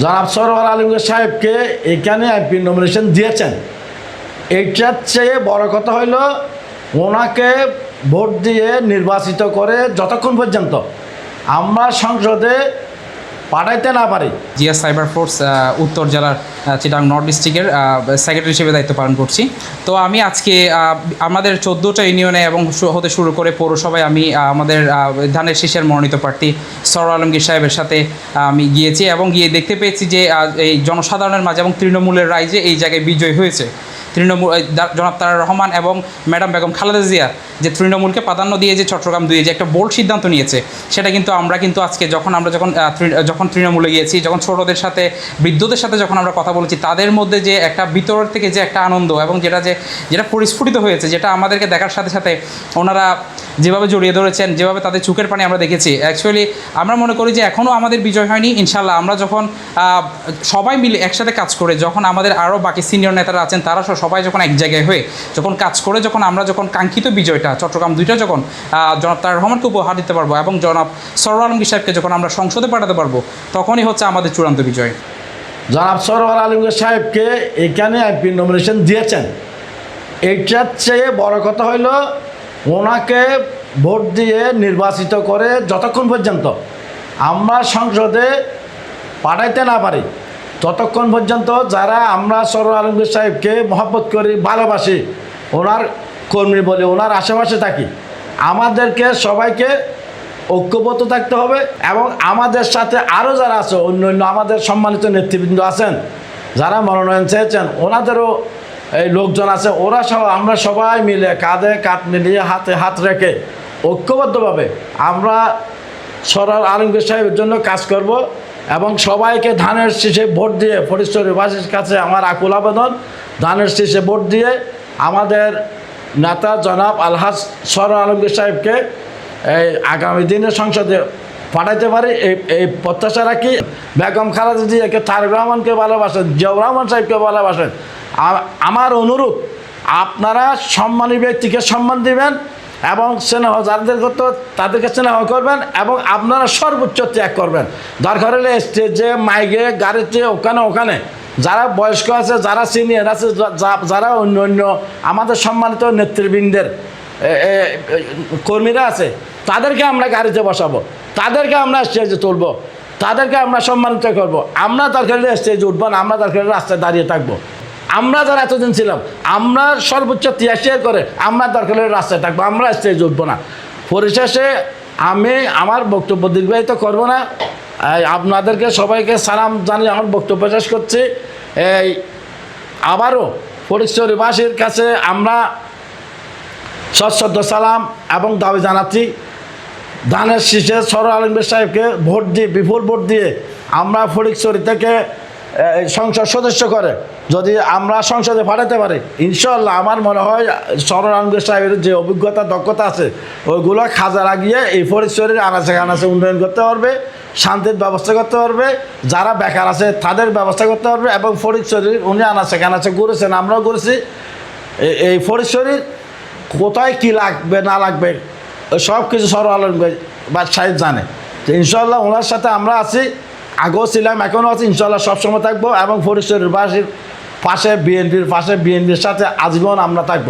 জনাব সরওয়ার আলমগীর সাহেবকে এখানে এমপি নমিনেশন দিয়েছেন। এইটার চেয়ে বড় কথা হইল, ওনাকে ভোট দিয়ে নির্বাচিত করে যতক্ষণ পর্যন্ত আমরা সংসদে পাঠাইতে না পারে। জিয়া সাইবার ফোর্স উত্তর জেলার চিটাং নর্থ ডিস্ট্রিক্টের সেক্রেটারি হিসেবে দায়িত্ব পালন করছি। তো আমি আজকে আমাদের চোদ্দোটা ইউনিয়নে এবং হতে শুরু করে পৌরসভায় আমি আমাদের ধানের শীষের মনোনীত প্রার্থী সর আলমগীর সাহেবের সাথে আমি গিয়েছি এবং গিয়ে দেখতে পেয়েছি যে এই জনসাধারণের মাঝে এবং তৃণমূলের রাইজে এই জায়গায় বিজয় হয়েছে। তৃণমূল জনাব তারা রহমান এবং ম্যাডাম বেগম খালেদা জিয়া যে তৃণমূলকে প্রাধান্য দিয়ে যে চট্টগ্রাম দুয়ে যে একটা বোল্ড সিদ্ধান্ত নিয়েছে, সেটা কিন্তু আমরা কিন্তু আজকে যখন আমরা যখন যখন তৃণমূলে গিয়েছি, যখন ছোটদের সাথে, বৃদ্ধদের সাথে যখন আমরা কথা বলেছি, তাদের মধ্যে যে একটা ভিতর থেকে যে একটা আনন্দ এবং যেটা যে, যেটা পরিস্ফুটিত হয়েছে, যেটা আমাদেরকে দেখার সাথে সাথে ওনারা যেভাবে জড়িয়ে ধরেছেন, যেভাবে তাদের চোখের পানি আমরা দেখেছি অ্যাকচুয়ালি আমরা মনে করি যে এখনও আমাদের বিজয় হয়নি ইনশাল্লাহ আমরা যখন সবাই মিলে একসাথে কাজ করে, যখন আমাদের আরও বাকি সিনিয়র নেতারা আছেন, তারা সবাই যখন এক জায়গায় হয়ে যখন কাজ করে, যখন আমরা যখন কাঙ্ক্ষিত বিজয়টা, চট্টগ্রাম দুইটা যখন জনাব তার রহমানকে উপহার দিতে পারব এবং জনাব সরোয়ার আলমগীর সাহেবকে যখন আমরা সংসদে পাঠাতে পারব, তখনই হচ্ছে আমাদের চূড়ান্ত বিজয়। জনাব সরওয়ার আলমগীর সাহেবকে এখানে এমপি নমিনেশন দিয়েছেন। এইটার চেয়ে বড় কথা হইল, ওনাকে ভোট দিয়ে নির্বাচিত করে যতক্ষণ পর্যন্ত আমরা সংসদে পাঠাইতে না পারি ততক্ষণ পর্যন্ত যারা আমরা সরওয়ার আলমগীর সাহেবকে মহব্বত করি, ভালোবাসি, ওনার কর্মী বলে, ওনার আশেপাশে থাকি, আমাদেরকে সবাইকে ঐক্যবদ্ধ থাকতে হবে এবং আমাদের সাথে আরও যারা আছে অন্য অন্য আমাদের সম্মানিত নেতৃবৃন্দ আছেন, যারা মনোনয়ন চেয়েছেন, ওনাদেরও এই লোকজন আছে, ওরা সহ আমরা সবাই মিলে কাঁধে কাঁধ মিলিয়ে হাতে হাত রেখে ঐক্যবদ্ধভাবে আমরা সরার আলমগীর সাহেবের জন্য কাজ করব। এবং সবাইকে ধানের শীষে ভোট দিয়ে ফরিশ্বরীবাসীর কাছে আমার আকুল আবেদন, ধানের শীষে ভোট দিয়ে আমাদের নেতা জনাব আলহাজ সর আলমগীর সাহেবকে এই আগামী দিনে সংসদে পাঠাইতে পারি। এই এই প্রত্যাশা রাখি। বেগম খালেদা জিয়াকে, তারেক রহমানকে ভালোবাসেন, জিয়াউর রহমান সাহেবকে ভালোবাসেন। আমার অনুরোধ, আপনারা সম্মানী ব্যক্তিকে সম্মান দিবেন এবং স্নেহ যাদের করতো তাদেরকে স্নেহ করবেন এবং আপনারা সর্বোচ্চ ত্যাগ করবেন। দরকার হলে স্টেজে মাইকে গাড়িতে ওখানে ওখানে। যারা বয়স্ক আছে, যারা সিনিয়র আছে যারা অন্য অন্য আমাদের সম্মানিত নেতৃবৃন্দের কর্মীরা আছে, তাদেরকে আমরা গাড়িতে বসাবো। তাদেরকে আমরা স্টেজে তুলবো। তাদেরকে আমরা সম্মানিত করব। আমরা দরকার স্টেজে উঠবো না, আমরা দরকার রাস্তায় দাঁড়িয়ে থাকব। আমরা যারা এতদিন ছিলাম, আমরা সর্বোচ্চ তিয়াশিয়ার করে, আমরা দরকার হলে রাস্তায় থাকব, আমরা স্টেজে উঠবো না। পরিশেষে আমি আমার বক্তব্য দীর্ঘায়িত করব না। আপনাদেরকে সবাইকে সালাম জানিয়ে আমার বক্তব্য শেষ করছি। এই আবারও ফরিশ্বরীবাসীর কাছে আমরা সশ্রদ্ধ সালাম এবং দাবি জানাচ্ছি। ধানের শীষে সর আলমগীর সাহেবকে ভোট দিয়ে, বিপুল ভোট দিয়ে আমরা ফরিকচুরি থেকে সংসদ সদস্য করে। যদি আমরা সংসদে পাঠাতে পারি ইনশাল্লাহ আমার মনে হয় আলমগীর সাহেবের যে অভিজ্ঞতা, দক্ষতা আছে, ওইগুলো খাজা লাগিয়ে এই ফরিকচুরির আনাচে কানাচে উন্নয়ন করতে পারবে, শান্তির ব্যবস্থা করতে পারবে, যারা বেকার আছে তাদের ব্যবস্থা করতে পারবে এবং ফরিকচুরির উনি আনাচে কানাচে ঘুরেছেন, আমরাও ঘুরেছি। এই ফরিকচুরির কোথায় কি লাগবে, না লাগবে সব কিছু সর আলম বা জানে। তো ইনশাল্লাহ ওনার সাথে আমরা আছি। আগেও ছিলাম এখনও আছি ইনশাল্লাহ সবসময় থাকব এবং ফরিশ্বরের বাসীর পাশে বিএনপির পাশে বিএনপির সাথে আজীবন আমরা থাকব।